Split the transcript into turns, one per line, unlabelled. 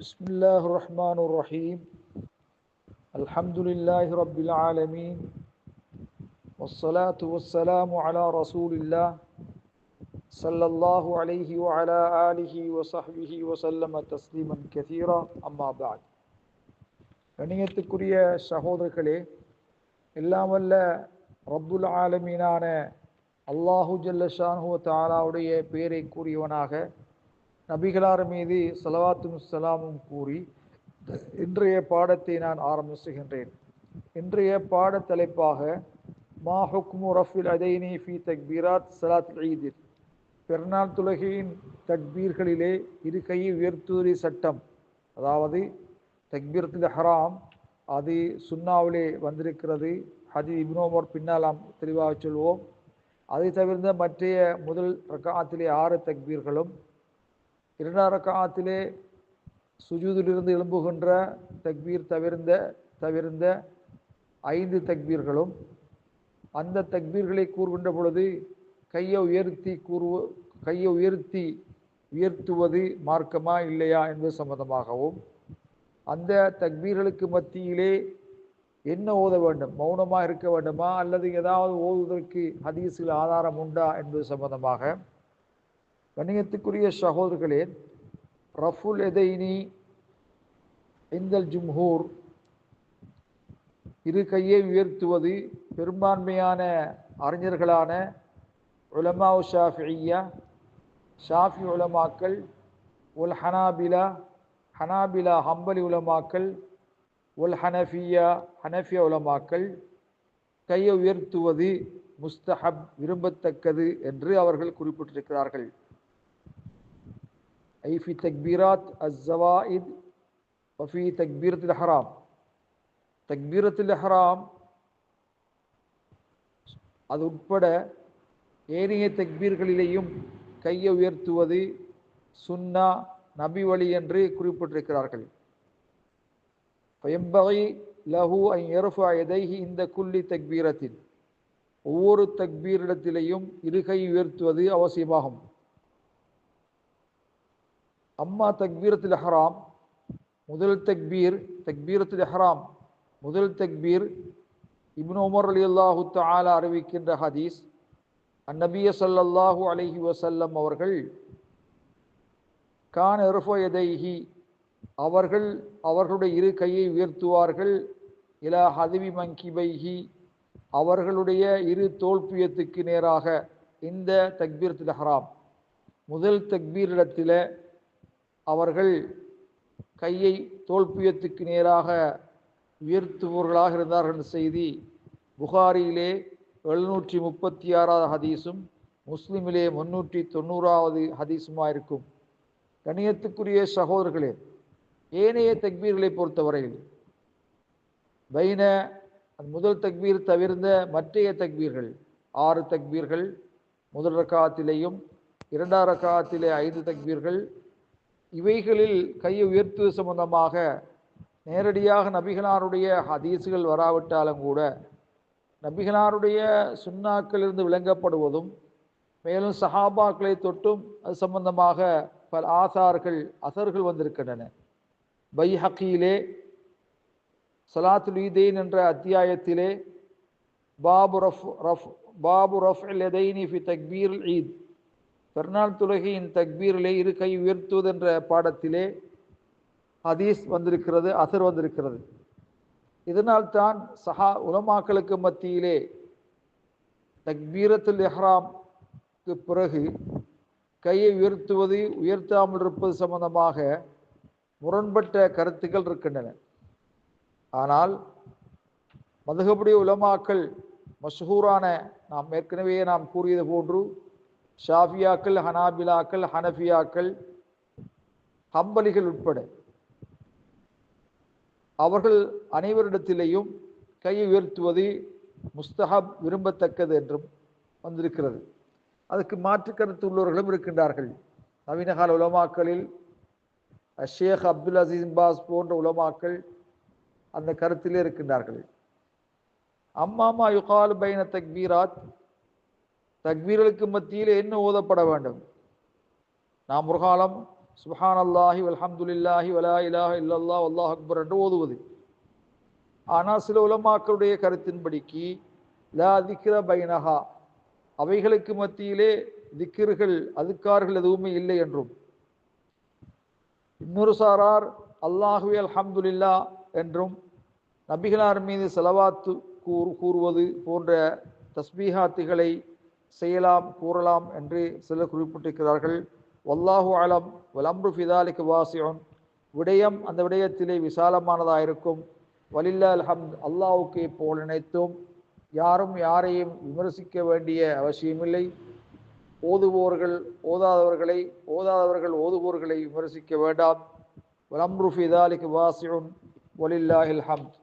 بسم الله الرحمن الرحيم الحمد لله رب العالمين والصلاة والسلام على رسول الله صلى الله عليه وعلى آله وصحبه وسلم تسليما كثيرا أما بعد கணியத்துக்குரிய சகோதரர்களே எல்லாம் வல்ல ரப்புல் ஆலமீனான அல்லாஹு ஜல்லஷானு தாலாவுடைய பெயரை கூறியவனாக நபிகளார் மீது சலவாத்தும் சலாமும் கூறி இன்றைய பாடத்தை நான் ஆரம்பிச்சுகின்றேன். இன்றைய பாட தலைப்பாக மா ஹுக்மு ரஃபில் அதைனி ஃபி தக்பீராத் சலாத் ஈதில் பெருநாள் துலகையின் தக்பீர்களிலே இரு கையை உயர்த்துவதி சட்டம் அதாவது தக்பீரத்தில் ஹராம் அது சுன்னாவிலே வந்திருக்கிறது. ஹதி இப்னோமர் பின்னாலாம் தெளிவாக சொல்வோம். அதை தவிர்த்த மற்றைய முதல் ரக்காத்திலே ஆறு தக்பீர்களும் இரண்டாம் ரக்காத்திலே சுஜூதிலிருந்து எழும்புகின்ற தக்பீர் தவிர்ந்த தவிர்ந்த ஐந்து தக்பீர்களும் அந்த தக்பீர்களை கூறுகின்ற பொழுது கையை உயர்த்தி கூறுவ கையை உயர்த்தி உயர்த்துவது மார்க்கமா இல்லையா என்பது சம்பந்தமாகவும் அந்த தக்பீர்களுக்கு மத்தியிலே என்ன ஓத வேண்டும்? மௌனமாக இருக்க வேண்டுமா? அல்லது ஏதாவது ஓதுவதற்கு ஹதீஸில் ஆதாரம் உண்டா என்பது சம்பந்தமாக கணியத்துக்குரிய சகோதரர்களே ரஃபுல் எதைனி இந்தல் ஜும்ஹூர் இரு கையை உயர்த்துவது பெரும்பான்மையான அறிஞர்களான உலமா ஷாஃபியா ஷாஃபி உலமாக்கள் உல் ஹனாபிலா ஹனாபிலா ஹம்பலி உலமாக்கள் உல் ஹனஃபியா ஹனஃபியா உலமாக்கள் கையை உயர்த்துவது முஸ்தஹப் விரும்பத்தக்கது என்று அவர்கள் குறிப்பிட்டிருக்கிறார்கள். أي في تكبيرات الزوائد وفي تكبيرة الإحرام تكبيرة الإحرام அது உட்பட ஏனைய தக்பீர்களிலேயும் கையை உயர்த்துவது சுன்னா நபி வழி என்று குறிப்பிட்டிருக்கிறார்கள் பயம்பகை லஹு ஐ எருஃபா எதைஹி இந்த குல்லி தக்பீரத்தில் ஒவ்வொரு தக்பீரிடத்திலேயும் இருகை உயர்த்துவது அவசியமாகும் அம்மா தக்பீரத்தில் ஹராம் முதல் தக்பீர் தக்பீரத்தில் ஹராம் முதல் தக்பீர் இப்னு உமர் அலி அல்லாஹு தாலா அறிவிக்கின்ற ஹதீஸ் அந்நபிய சல்லல்லாஹு அலஹி வசல்லம் அவர்கள் கான் எருஃபயதைஹி அவர்கள் அவர்களுடைய இரு கையை உயர்த்துவார்கள் இலா ஹதிவி மங்கிபைஹி அவர்களுடைய இரு தோல்பியத்துக்கு நேராக இந்த தக்பீரத்தில் ஹராம் முதல் தக்பீரிடத்தில் அவர்கள் கையை தோல்பியத்துக்கு நேராக உயர்த்துபவர்களாக இருந்தார்கள் என்ற செய்தி புகாரியிலே எழுநூற்றி முப்பத்தி ஆறாவது ஹதீஸும் முஸ்லிமிலே முன்னூற்றி தொண்ணூறாவது ஹதீஸுமாக இருக்கும் கணியத்துக்குரிய சகோதரர்களே ஏனைய தக்பீர்களை பொறுத்தவரையில் பைன முதல் தக்பீர் தவிர்ந்த மற்றைய தக்பீர்கள் ஆறு தக்பீர்கள் முதல் ரக்காத்திலேயும் இரண்டாம் ரக்காத்திலே ஐந்து தக்பீர்கள் இவைகளில் கையை உயர்த்துவது சம்பந்தமாக நேரடியாக நபிகளாருடைய ஹதீஸுகள் வராவிட்டாலும் கூட நபிகளாருடைய சுண்ணாக்களிலிருந்து விளங்கப்படுவதும் மேலும் சஹாபாக்களை தொட்டும் அது சம்பந்தமாக பல ஆசார்கள் அசர்கள் வந்திருக்கின்றன. பை ஹக்கியிலே சலாத்துல் ஈதேன் என்ற அத்தியாயத்திலே பாபு ரஃப் ரஃப் பாபு ரஃப் எதைனி ஃபி தக்பீர் ஈத். பெருநாள் துலகையின் தக்பீரிலே இரு கை உயர்த்துவது என்ற பாடத்திலே ஹதீஸ் வந்திருக்கிறது அசர் வந்திருக்கிறது. இதனால் தான் சஹா உலமாக்களுக்கு மத்தியிலே தக்பீரத்துல் எஹ்ராம்க்கு பிறகு கையை உயர்த்துவது உயர்த்தாமல் இருப்பது சம்பந்தமாக முரண்பட்ட கருத்துக்கள் இருக்கின்றன. ஆனால் மதுகபடி உலமாக்கள் மஷ்ஹூரான நாம் ஏற்கனவே நாம் கூறியது போன்று ஷாஃபியாக்கள் ஹனாபிலாக்கள் ஹனஃபியாக்கள் ஹம்பலிகள் உட்பட. அவர்கள் அனைவரிடத்திலேயும் கையை உயர்த்துவது முஸ்தஹப் விரும்பத்தக்கது என்றும் வந்திருக்கிறது. அதுக்கு மாற்று கருத்து உள்ளவர்களும் இருக்கின்றார்கள். நவீன கால உலமாக்களில் ஷேக் அப்துல் அசீஸ் பாஸ் போன்ற உலமாக்கள் அந்த கருத்திலே இருக்கின்றார்கள். அம்மாமா யுகால் பைன தக்பீராத் தக்பீர்களுக்கு மத்தியில் என்ன ஓதப்பட வேண்டும்? நாம் ஒரு காலம் சுஹான் அல்லாஹி வல்ஹம்துலில்லாஹி வலா இலாஹ இல்லல்லா அல்லாஹ் அக்பர் என்று ஓதுவது. ஆனால் சில உலமாக்களுடைய கருத்தின்படிக்கு லா திக்ர பைனஹா அவைகளுக்கு மத்தியிலே திக்கிர்கள் அதுக்கார்கள் எதுவுமே இல்லை என்றும். இன்னொரு சாரார் அல்லாஹுவே அல்ஹம்துல்லா என்றும் நபிகளார் மீது செலவாத்து கூறு கூறுவது போன்ற தஸ்பீஹாத்துகளை செய்யலாம் கூறலாம் என்று சிலர் குறிப்பிட்டிருக்கிறார்கள். வல்லாஹு அலம் வலம்ரு ஃபிதாலிக்கு வாசியோன். விடயம் அந்த விடயத்திலே விசாலமானதாயிருக்கும். வலில்லா அல்ஹம்த் அல்லாஹுக்கு போல் நினைத்தும் யாரும் யாரையும் விமர்சிக்க வேண்டிய அவசியமில்லை. ஓதுவோர்கள் ஓதாதவர்களை ஓதாதவர்கள் ஓதுவோர்களை விமர்சிக்க வேண்டாம். வலம்ரு ஃபிதாலிக்கு வாசியோன். வலில்லாஹில் ஹம்த்